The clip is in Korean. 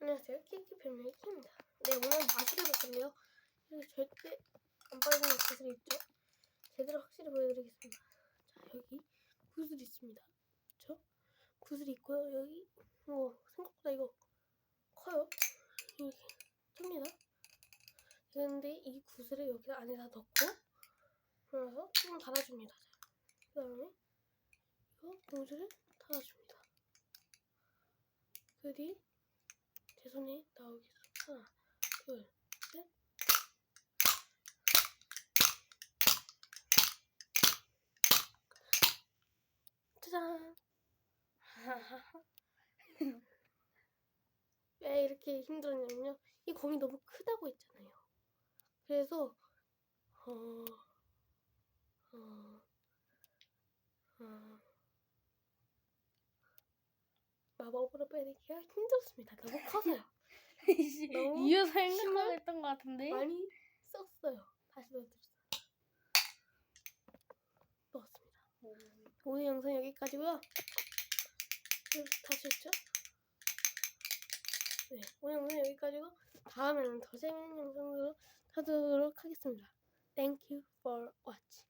안녕하세요. 키키 패밀리 키입니다. 네, 오늘 마술을 볼 건데요. 여기 절대 안 빠지는 구슬이 있죠? 제대로 확실히 보여드리겠습니다. 자, 여기 구슬이 있습니다. 그렇죠? 구슬이 있고요. 여기 뭐 생각보다 이거 커요. 이렇게 큽니다. 그런데 이 구슬을 여기 안에다 넣고 그래서 조금 닫아줍니다. 그 다음에 이거 구슬을 닫아줍니다. 그뒤제 손에 나오겠어. 하나, 둘, 셋. 짜잔. 왜 이렇게 힘들었냐면요. 이 공이 너무 크다고 했잖아요. 그래서 어, 어, 어, 마법으로 빼내기가 힘들었습니다. 너무 커서요. 너무 이유 심한- 생각했던 것 같은데. 많이 썼어요. 다시 넣어드렸어요. 넣었습니다. 오늘 영상 여기까지고요. 그, 다시 했죠? 네, 오늘 영상 여기까지고 다음에는 더 재밌는 영상으로 찾아오도록 하겠습니다. Thank you for watching.